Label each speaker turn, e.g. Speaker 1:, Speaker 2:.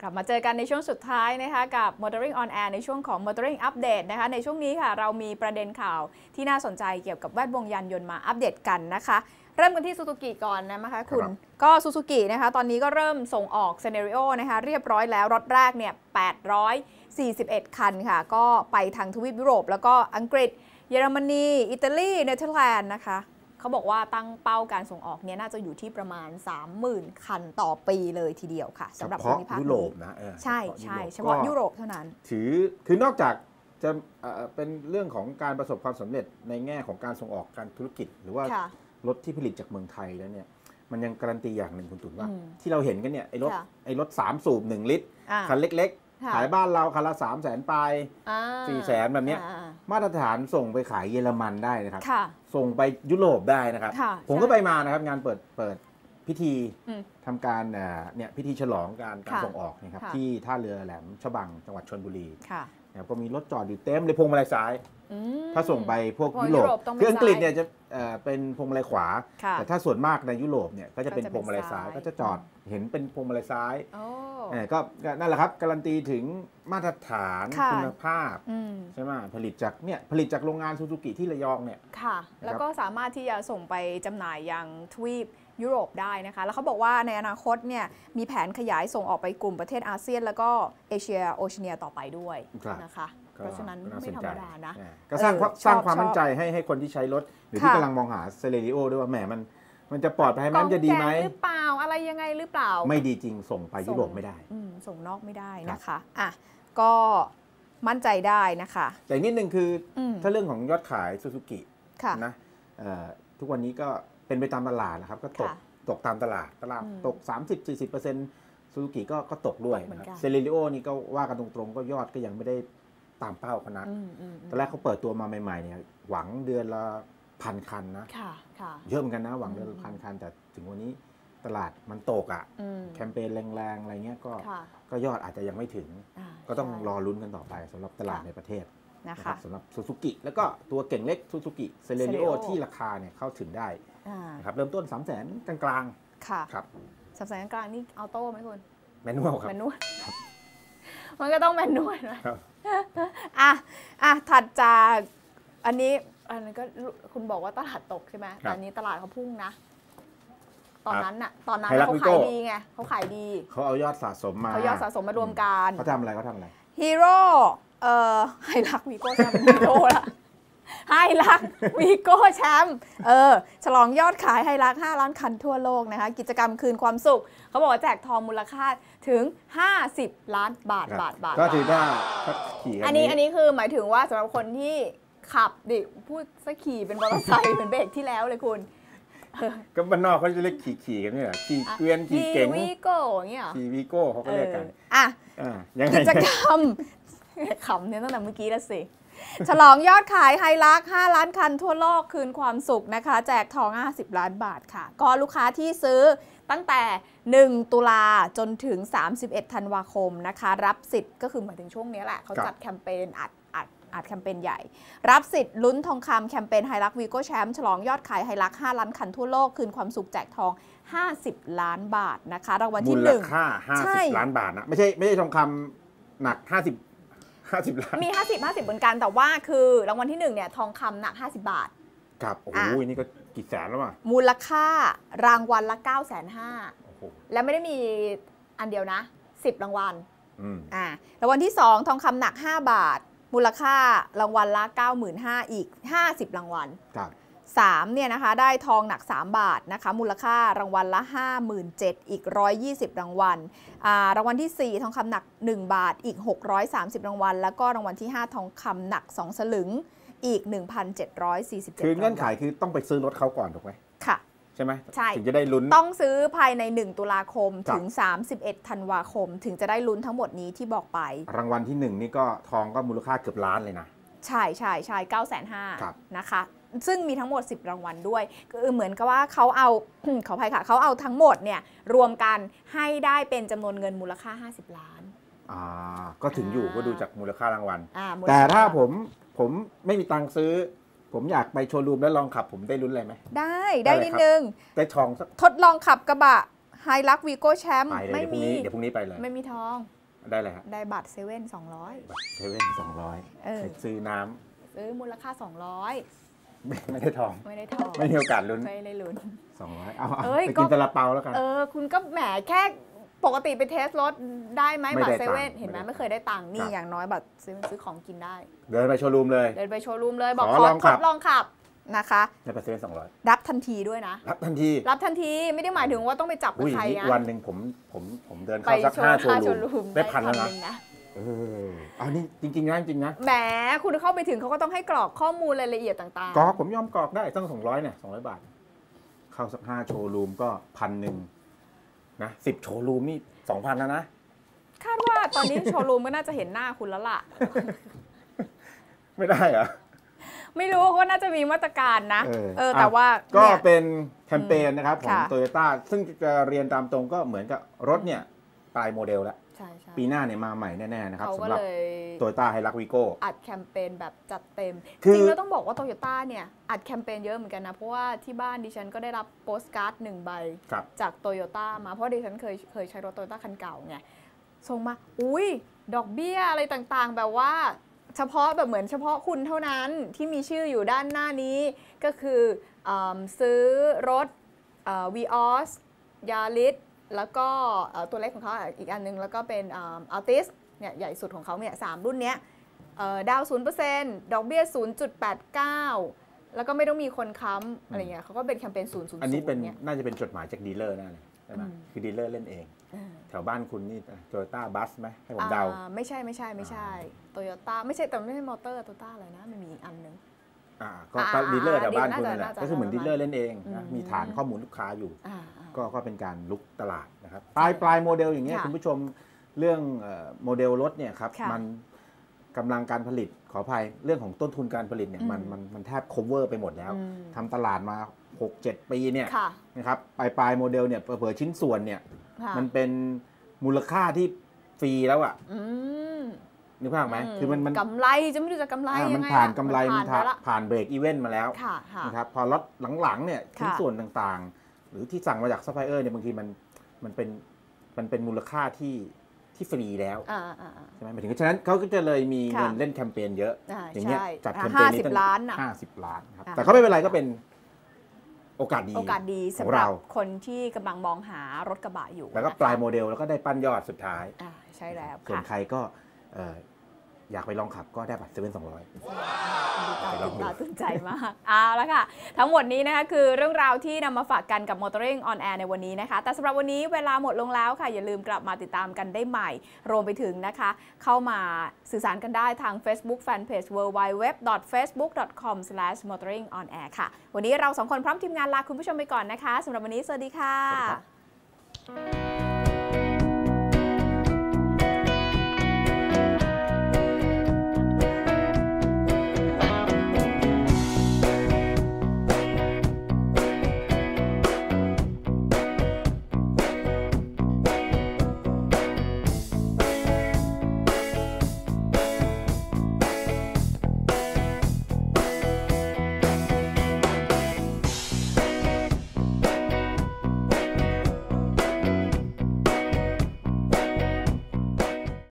Speaker 1: กลับมาเจอกันในช่วงสุดท้ายนะคะกับ Motoring on Air ในช่วงของ Motoring Update นะคะในช่วงนี้ค่ะเรามีประเด็นข่าวที่น่าสนใจเกี่ยวกับแวดวงยานยนต์มาอัปเดตกันนะคะ เริ่มกันที่ซูซูกิก่อนนะคะคุณ
Speaker 2: ครับ
Speaker 1: ก็ซูซูกินะคะตอนนี้ก็เริ่มส่งออกเซเนริโอนะคะเรียบร้อยแล้วรถแรกเนี่ย841 คันค่ะ ก็ไปทางทวีปยุโรป แล้วก็อังกฤษ เยอรมนี อิตาลี เนเธอร์แลนด์นะคะ เขาบอกว่าตั้งเป้าการส่งออกเนี่ยน่าจะอยู่ที่ประมาณ 30,000 คันต่อปีเลยทีเดียวค่ะ
Speaker 2: เฉ
Speaker 1: สำหรับภู
Speaker 2: พาะ
Speaker 1: มิภาค
Speaker 2: ยุโร
Speaker 1: นี้
Speaker 2: ปนะเออ
Speaker 1: ใช่
Speaker 2: เฉพาะ
Speaker 1: ใช่
Speaker 2: ยุโรป
Speaker 1: เฉพาะ
Speaker 2: ก็
Speaker 1: ยุโรปเท่านั้น
Speaker 2: ถือคือนอกจากจะเอ่อเป็นเรื่องของการประสบความสำเร็จในแง่ของการส่งออกการธุรกิจ หรือว่า
Speaker 1: ค่ะ
Speaker 2: รถที่ผลิตจากเมืองไทยแล้วเนี่ยมันยังการันตีอย่างหนึ่งคุณตุ๋นว่า
Speaker 1: อืม
Speaker 2: ที่เราเห็นกันเนี่ยไอ้รถ
Speaker 1: ค่ะ
Speaker 2: ไอ้รถสามสูบหนึ่งลิตร
Speaker 1: อ่า
Speaker 2: คันเล็ก
Speaker 1: ค่ะ
Speaker 2: ๆ ขายบ้านเราคันละสามแสนปลาย
Speaker 1: อ่า
Speaker 2: สี่แสนแบบเนี้ย
Speaker 1: อ่า
Speaker 2: มาตรฐานส่งไปขายเยอรมันได้นะครับ
Speaker 1: ค่ะ
Speaker 2: ส่งไปยุโรปได้นะครับ
Speaker 1: ค่ะ
Speaker 2: ผม
Speaker 1: ใช่
Speaker 2: ก็ไปมานะครับงานเปิดเปิดพิธี
Speaker 1: อืม
Speaker 2: ทำการเอ่อเนี่ยพิธีฉลองการการ
Speaker 1: ค่ะ
Speaker 2: ส่งออกนะครับ
Speaker 1: ค่ะ
Speaker 2: ที่ท่าเรือแหลมฉบังจังหวัดชนบุรี
Speaker 1: ค่ะ
Speaker 2: นะครับก็มีรถจอดอยู่เต็มเลยพวงมาลัยซ้าย
Speaker 1: อืม
Speaker 2: ถ้าส่งไปพวก
Speaker 1: พวก
Speaker 2: ยุโร
Speaker 1: ยุ
Speaker 2: ป
Speaker 1: โรปต้องเป็น
Speaker 2: คืออังกฤษ
Speaker 1: ซ้าย
Speaker 2: เนี่ยจะเอ่อเป็นพวงมาลัยขวา
Speaker 1: ค่ะ
Speaker 2: แต่ถ้าส่วนมากในยุโรปเนี่ยก็จะเป็น
Speaker 1: ก็จะ
Speaker 2: พวงมาลัยซ้าย
Speaker 1: เป็นซ้าย
Speaker 2: ก็จะจอดเห็นเป็นพวงมาลัยซ้าย
Speaker 1: โอ้
Speaker 2: เออ ก็ก็นั่นแหละครับการันตีถึงมาตรฐาน
Speaker 1: ค่ะ
Speaker 2: คุณภาพ
Speaker 1: อืม
Speaker 2: ใช่ไหมผลิตจากเนี่ยผลิตจากโรงงานซูซูกิที่ระยองเนี่ย
Speaker 1: ค่ะ แล้วก็สามารถที่จะส่งไปจำหน่ายยังทวีปยุโรปได้นะคะ แล้วเขาบอกว่าในอนาคตเนี่ยมีแผนขยายส่งออกไปกลุ่มประเทศอาเซียน แล้วก็เอเชียโอเชียเนียต่อไปด้วย
Speaker 2: ครับ
Speaker 1: นะคะ
Speaker 2: ก็
Speaker 1: เพราะฉะนั้น
Speaker 2: ก็
Speaker 1: ไม่
Speaker 2: ส
Speaker 1: ธร
Speaker 2: ใจ
Speaker 1: รมดานะ
Speaker 2: อ่าก็สร้าง
Speaker 1: เออ
Speaker 2: ความ
Speaker 1: ชอบ
Speaker 2: สร้างความ
Speaker 1: ชอบ
Speaker 2: มั่นใจให้ให้คนที่ใช้รถ หรือ
Speaker 1: ค่ะ
Speaker 2: ที่กำลังมองหาเซเลริโอด้วยว่าแหมมันมันจะปลอดภัยไหมมันจะดีไหม
Speaker 1: กล่องแกงหรือเปล่า อะไรยังไงหรือเปล่า
Speaker 2: ไม่ดีจริงส่งไป
Speaker 1: ส่ง
Speaker 2: ยุโรปไม่ได้
Speaker 1: อืมส่งนอกไม่ได้นะคะอะก็มั่นใจได้นะคะ
Speaker 2: แต่อีกนิดนึงคืออ
Speaker 1: ม
Speaker 2: ถ้าเรื่องของยอดขายซูซูกิ
Speaker 1: ค่ะ
Speaker 2: นะเอ่อทุกวันนี้ก็เป็นไปตามตลาดนะครับ ก็ตก
Speaker 1: ค่ะ
Speaker 2: ตกตามตลาดตลาด
Speaker 1: อืม
Speaker 2: ตก 30-40%ซูซูกิก็ก็ตกด้วย
Speaker 1: ตกเหมือน
Speaker 2: นะค
Speaker 1: กั
Speaker 2: รับ
Speaker 1: น
Speaker 2: เซเลริโอนี่ก็ว่ากันตรงๆ ก็ยอดก็ยังไม่ได้ตามเป้าขนาด
Speaker 1: อืมอืมอื
Speaker 2: ตอ
Speaker 1: ม
Speaker 2: นแรกเขาเปิดตัวมาใหม่ๆเนี่ยหวังเดือนละพันคันนะ
Speaker 1: ค่ะค่ะ
Speaker 2: เยอะเหมือนกันนะ หวังเดือน
Speaker 1: อื
Speaker 2: ละ
Speaker 1: ม
Speaker 2: พันคัน แต่ถึงวันนี้ ตลาดมันตกอะ
Speaker 1: อืม
Speaker 2: แคมเปญแรงๆอะไรเงี้ยก็
Speaker 1: ค่ะ
Speaker 2: ก็ยอดอาจจะยังไม่ถึงาก็ต้อง
Speaker 1: ใช่
Speaker 2: รอลุ้นกันต่อไปสำหรับตลาด
Speaker 1: ค่ะ
Speaker 2: ในประเทศ
Speaker 1: นะ
Speaker 2: นะครั
Speaker 1: คะ
Speaker 2: บสำหรับซูซูกิแล้วก็ตัวเก่งเล็กซูซูกิเซเลริโอ
Speaker 1: Celerio
Speaker 2: ที่ราคาเนี่ยเข้าถึงได้
Speaker 1: อ่า
Speaker 2: นะครับเริ่มต้น 3 0 0 0 0 0กลาง
Speaker 1: ค่ะ
Speaker 2: ๆครับ
Speaker 1: สับสนกลางนี่ออโต้ไหมคุณ
Speaker 2: แมนนวลครับ
Speaker 1: แมนนวลมันก็ต้องแมนนวลนะครับอะอะถัดจากอันนี้อันนั้นก็คุณบอกว่าตลาดตกใช่ไหม
Speaker 2: ครับ
Speaker 1: แต่อันนี้ตลาดเขาพุ่งนะ ตอนนั้นน่ะตอนนั้น
Speaker 2: ไฮรัก
Speaker 1: เขา
Speaker 2: วิ
Speaker 1: ขา
Speaker 2: โก้
Speaker 1: ยดีไงเขาขายดี
Speaker 2: เขาเอายอดสะสมมา
Speaker 1: เขายอดสะสมมารวมกัน
Speaker 2: เขาทำอะไรเขาทำอะไร
Speaker 1: ฮีโร่เอ่อไฮรักวีโก้แชมป์ฮีโร่ละไฮรักวีโก้แชมป์เออฉลองยอดขายไฮรัก 5 ล้านคันทั่วโลกนะคะ กิจกรรมคืนความสุข เขาบอกว่าแจกทองมูลค่าถึง 50 ล้านบาท
Speaker 2: ครับ
Speaker 1: บาทบาท
Speaker 2: ก็
Speaker 1: บาท
Speaker 2: ถือว่าถ้าขี่กั
Speaker 1: อันนี้อันนี้คือหมายถึงว่าสำหรับคนที่ขับดิพูดสักขี่เป็นมอเตอร์ไซค์เหมือนเบรกที่แล้วเลยคุณ
Speaker 2: ก็บ้านนอกเขาจะเรียกขี่ขี่กันเนี่ยเหรอขี่เกวียนขี่เก๋ง
Speaker 1: วีโก้อย่างเงี้ยเหรอ
Speaker 2: ขี่วีโก้เขาก็เรียกกัน
Speaker 1: เอออะ
Speaker 2: อ่ายังไง
Speaker 1: กิจกรรมขำเนี่ยตั้งแต่เมื่อกี้แล้วสิฉลองยอดขายไฮลัก 5 ล้านคันทั่วโลกคืนความสุขนะคะ แจกทอง 50 ล้านบาทค่ะ ก็ลูกค้าที่ซื้อตั้งแต่ 1 ตุลาจนถึง 31 ธันวาคมนะคะ รับสิทธิ์ก็คือหมายถึงช่วงนี้แหละ เขาจัดแคมเปญอัด อัดอัดแคมเปญใหญ่ รับสิทธิ์ลุ้นทองคำแคมเปญไฮลักวีโก้แชมป์ฉลองยอดขายไฮลัก 5 ล้านคันทั่วโลก คืนความสุขแจกทอง 50 ล้านบาทนะคะ รางวัล
Speaker 2: มู
Speaker 1: ที่
Speaker 2: ล
Speaker 1: 1
Speaker 2: ค่า
Speaker 1: ใช่
Speaker 2: 50 ล้านบาทนะไม่ใช่ไม่ใช่ทองคำหนัก 50 50ล้าน
Speaker 1: มี 50 50 เหมือนกันแต่ว่าคือรางวัลที่1เนี่ยทองคำหนัก 50 บาท
Speaker 2: ครับ โอ้โห
Speaker 1: อะ
Speaker 2: นี่ก็กี่แสนแล้วอะ
Speaker 1: มูลค่ารางวัลละ 9 5 0 0 0
Speaker 2: โอ้โห
Speaker 1: และไม่ได้มีอันเดียวนะ 10 รางวัล
Speaker 2: อืม
Speaker 1: อ่ารางวัลที่ 2 ทองคำหนัก 5 บาท มูลค่ารางวัลละ 95,000อีก 50 รางวัล
Speaker 2: ครับ
Speaker 1: 3เนี่ยนะคะได้ทองหนัก 3 บาทนะคะมูลค่ารางวัลละ 57,000 อีก 120 รางวัลอ่ารางวัลที่ 4 ทองคำหนัก 1 บาทอีก 630 รางวัล แล้วก็รางวัลที่ 5 ทองคำหนัก 2 สลึงอีก 1,747
Speaker 2: คือเงื่อนไข
Speaker 1: รางวัล
Speaker 2: คือต้องไปซื้อรถเขาก่อนถูกไหม
Speaker 1: ค่ะ
Speaker 2: ใช่ไหม
Speaker 1: ใช่
Speaker 2: ถึงจะได้ลุ้น
Speaker 1: ต้องซื้อภายใน 1 ตุลาคม
Speaker 2: ครับ
Speaker 1: ถึง 31 ธันวาคม ถึงจะได้ลุ้นทั้งหมดนี้ที่บอกไป
Speaker 2: รางวัลที่หนึ่งนี่ก็ทองก็มูลค่าเกือบล้านเลยนะ
Speaker 1: ใช่ใช่ใช่9 5 0 0
Speaker 2: ครับ
Speaker 1: 0นะคะ ซึ่งมีทั้งหมด 10 รางวัลด้วยคือเหมือนกับว่าเขาเอาขออภัยค่ะเขาเอาทั้งหมดเนี่ยรวมกันให้ได้เป็นจำนวนเงินมูลค่า 50 ล้าน
Speaker 2: อ่าก็ถึงอยู่
Speaker 1: อ่า
Speaker 2: ก็ดูจากมูลค่ารางวัล
Speaker 1: อ่ามูล
Speaker 2: แต่
Speaker 1: ค่
Speaker 2: ถ้าผมผมไม่มีตังค์ซื้อ ผมอยากไปโชว์รูมแล้วลองขับผมได้ลุ้นอะไรไหม
Speaker 1: ได้ได้
Speaker 2: ได้เลย
Speaker 1: นิด
Speaker 2: ครับ
Speaker 1: นึง
Speaker 2: ได้ทองสัก
Speaker 1: ทดลองขับกระบะไฮลักวีโก้แชมป์
Speaker 2: ไปเลย
Speaker 1: ไม่
Speaker 2: เดี๋ยวพรุ่ง
Speaker 1: มี
Speaker 2: นี้เดี๋ยวพรุ่งนี้ไปเลย
Speaker 1: ไม่มีทอง
Speaker 2: ได้เลยฮะ
Speaker 1: ได้บัตรเซเว่นสองร้อย
Speaker 2: เซเว่นสองร้อย
Speaker 1: เออ
Speaker 2: ซื้อน้ำ
Speaker 1: ซื้อมูลค่า
Speaker 2: ไม่ไม่ได้ทอง
Speaker 1: 200ไม่ได้ทอง
Speaker 2: ไม่มีโอกาสลุ้น
Speaker 1: ไม่ได้ลุ้น
Speaker 2: สองร้อยเอาเอา
Speaker 1: เอ้ย
Speaker 2: ไป
Speaker 1: ก็
Speaker 2: กินตะลาเปาแล้วกัน
Speaker 1: เออ คุณก็แหมแค่ ปกติไปเทสรถได้ไหม
Speaker 2: ไม่
Speaker 1: บัต
Speaker 2: ได้
Speaker 1: รเซเว่น
Speaker 2: ตังค์
Speaker 1: เห็นไหม
Speaker 2: ไม่ได้
Speaker 1: ไม่เคยได้ตังค์นี่
Speaker 2: ครับ
Speaker 1: อย่างน้อยบัตรเซเว่นซื้อของกินได้
Speaker 2: เดินไปโชว์รูมเลย
Speaker 1: เดินไปโชว์รูมเลยบอก
Speaker 2: ขอ
Speaker 1: ขอ
Speaker 2: ลอง
Speaker 1: ท
Speaker 2: ขั
Speaker 1: ด
Speaker 2: บ
Speaker 1: ลองขับนะคะ
Speaker 2: ได้ไปเซเว่นสองร้อย
Speaker 1: รับทันทีด้วยนะ
Speaker 2: รับทันที
Speaker 1: รับทันทีไม่ได้หมายถึงว่าต้องไปจับกับ
Speaker 2: อุ้ย
Speaker 1: ใคร
Speaker 2: นี่
Speaker 1: นะ
Speaker 2: วันหนึ่งผมผมผมเดิน
Speaker 1: ไป
Speaker 2: เข้าสัก
Speaker 1: โช
Speaker 2: ห้า
Speaker 1: ว์
Speaker 2: โช
Speaker 1: ค่า
Speaker 2: ว์
Speaker 1: โช
Speaker 2: รู
Speaker 1: ว์
Speaker 2: ม
Speaker 1: รูม
Speaker 2: ได้พันแล้ว
Speaker 1: ห
Speaker 2: นะ
Speaker 1: งนะ
Speaker 2: เออเอานี่จริงๆนะจริงๆนะ
Speaker 1: แหมคุณเข้าไปถึงเขาก็ต้องให้กรอกข้อมูลรายละเอียดต่างๆ
Speaker 2: กรอกผมยอมกรอกได้ตั้งสองร้อยเนี่ยสองร้อยบาท เข้าสักห้าโชว์รูมก็พันหนึ่ง นะสิบโชว์รูมนี่สองพันแล้วนะ
Speaker 1: คาดว่าตอนนี้โชว์รูมก็น่าจะเห็นหน้าคุณแล้วล่ะ
Speaker 2: ไม่ได้เหรอ
Speaker 1: ไม่รู้เขาน่าจะมีมาตรการนะ
Speaker 2: เออ
Speaker 1: เออแต่
Speaker 2: อะ
Speaker 1: ว่า
Speaker 2: ก็
Speaker 1: เนี่ย
Speaker 2: เป็นแคมเปญนะครับ ของ
Speaker 1: ค่ะ
Speaker 2: โตโยต้าซึ่งจะเรียนตามตรงก็เหมือนกับรถเนี่ยปลายโมเดลแล้ว
Speaker 1: ใช่ใช่
Speaker 2: ปีหน้าเนี่ยมาใหม่แน่ๆนะครับ
Speaker 1: เขาก็
Speaker 2: สำหรับ
Speaker 1: เลย
Speaker 2: โตโยต้าไฮรักวีโก้
Speaker 1: อัดแคมเปญแบบจัดเต็ม
Speaker 2: คือ
Speaker 1: จริงๆแล้วต้องบอกว่าโตโยต้าเนี่ย อัดแคมเปญเยอะเหมือนกันนะ เพราะว่าที่บ้านดิฉันก็ได้รับโปสการ์ดหนึ่งใบ
Speaker 2: ครับ
Speaker 1: จากโตโยต้ามาเพราะดิฉันเคยเคยใช้รถโตโยต้าคันเก่าไงส่งมา อุ้ยดอกเบี้ยอะไรต่างๆ แบบว่าเฉพาะแบบเหมือนเฉพาะคุณเท่านั้นที่มีชื่ออยู่ด้านหน้านี้ก็คืออำซื้อรถวีออสยาริส แล้วก็เอ่อตัวเล็กของเขาอีกอันนึง แล้วก็เป็นอัลติสเนี่ยใหญ่สุดของเขาเนี่ยสามรุ่นเนี้ยเอ่อดาวศูนย์เปอร์เซ็นต์ดอกเบี้ย0.89แล้วก็ไม่ต้องมีคนค้ำอะไรเงี้ยเขาก็เป็นแคมเปญ0 0 0
Speaker 2: อันนี้เป็น
Speaker 1: เนี่ย
Speaker 2: น่าจะเป็นจดหมายจากดีลเลอร์แน่เลยใช่ไหม
Speaker 1: อืม
Speaker 2: คือดีลเลอร์เล่นเอง
Speaker 1: เออ
Speaker 2: แถวบ้านคุณนี่โตโยต้าบัสไหมให้ผมเดา
Speaker 1: อ่ไม่ใช่ไม่ใช่ไม่ใช่โตโยต้าไม่ใช่แต่ไม่ใช่มอเตอร์โตโยต้าเลยนะมันมีอีกอันนึง
Speaker 2: อ่า ก็
Speaker 1: อ่า
Speaker 2: ก็ดีลเลอร์แถวบ้าน
Speaker 1: น่า
Speaker 2: คุณ
Speaker 1: จะ
Speaker 2: นั่นแหละ
Speaker 1: น่าจะ
Speaker 2: ก็คือเหมือนดีลเลอร์เล่นเองนะ
Speaker 1: อืม
Speaker 2: มีฐานข้อมูลลูกค้าอยู่
Speaker 1: อ่าอ่า
Speaker 2: ก็ก็เป็นการลุกตลาดนะครับปลายปลายโมเดลอย่างเงี้ย
Speaker 1: ค่ะ
Speaker 2: คุณผู้ชมเรื่องเอ่อโมเดลรถเนี่ยครับ
Speaker 1: ค่ะ
Speaker 2: มันกำลังการผลิตขออภัยเรื่องของต้นทุนการผลิตเนี่ย
Speaker 1: อืม
Speaker 2: มันมันมันแทบ cover ไปหมดแล้ว
Speaker 1: อืม
Speaker 2: ทำตลาดมา 6-7 ปีเนี่ย
Speaker 1: ค่ะ
Speaker 2: นะครับปลายปลายโมเดลเนี่ยเผลอๆชิ้นส่วนเนี่ย
Speaker 1: ค่ะ
Speaker 2: มันเป็นมูลค่าที่ฟรีแล้วอะ
Speaker 1: อืม
Speaker 2: นึกภาพไหมคือมันมัน
Speaker 1: กำไรจะไม่รู้จะกำไร
Speaker 2: อ่า
Speaker 1: ยั
Speaker 2: มัน
Speaker 1: งไง
Speaker 2: ผ่าน
Speaker 1: ล่ะ
Speaker 2: กำไร
Speaker 1: มั
Speaker 2: มันน
Speaker 1: ผ่าน
Speaker 2: ผ่าน
Speaker 1: ไปละ
Speaker 2: ผ่านเบรกอีเวนต์มาแล้ว
Speaker 1: ค่ะค่ะ
Speaker 2: นะครับพอรถหลังๆเนี่ยชิ้น
Speaker 1: ค่ะ
Speaker 2: ส่วนต่างๆ หรือที่สั่งมาจากซัพพลายเออร์เนี่ยบางทีมันมันเป็นมันเป็นมูลค่าที่ที่ฟรีแล้ว
Speaker 1: อ่าอ่าอ่า
Speaker 2: ใช่ไหมหมายถึงฉะนั้นเขาก็จะเลยมี
Speaker 1: ค่ะ
Speaker 2: เงินเล่นแคมเปญเยอะ
Speaker 1: อ่า
Speaker 2: อย่างเงี้ย
Speaker 1: ใช่
Speaker 2: จัด
Speaker 1: อ่า
Speaker 2: แคมเปญนี้
Speaker 1: 50ล้านน่ะ
Speaker 2: ห้าสิบล้านครับ
Speaker 1: อ่า
Speaker 2: แต่ก็ไม่เป็นไรก็เป็นโอกาสดี
Speaker 1: โอกาสดี
Speaker 2: ข
Speaker 1: สำ
Speaker 2: อง
Speaker 1: หรับ
Speaker 2: เรา
Speaker 1: คนที่กำลังมองหารถกระบะอยู่
Speaker 2: แล้วก็
Speaker 1: นะคะ
Speaker 2: ปลายโมเดลแล้วก็ได้ปั้นยอดสุดท้าย
Speaker 1: อ่าใช่แล้ว
Speaker 2: ส่วน
Speaker 1: ค่ะ
Speaker 2: ใครก็เอ่ออยากไปลองขับก็ได้บัตรเซเว่นสองร้อย
Speaker 1: ดูตาตื่นตาตื่นใจมากเอาละค่ะ ทั้งหมดนี้นะคะคือเรื่องราวที่นำมาฝากกันกับ Motoring on Air ในวันนี้นะคะ แต่สำหรับวันนี้เวลาหมดลงแล้วค่ะ อย่าลืมกลับมาติดตามกันได้ใหม่ รวมไปถึงนะคะ เข้ามาสื่อสารกันได้ทาง Facebook Fanpage www.facebook.com/motoringonair ค่ะ วันนี้เราสองคนพร้อมทีมงานลาคุณผู้ชมไปก่อนนะคะสำหรับวันนี้สวัสดีค่ะ
Speaker 2: สวัสดีครับ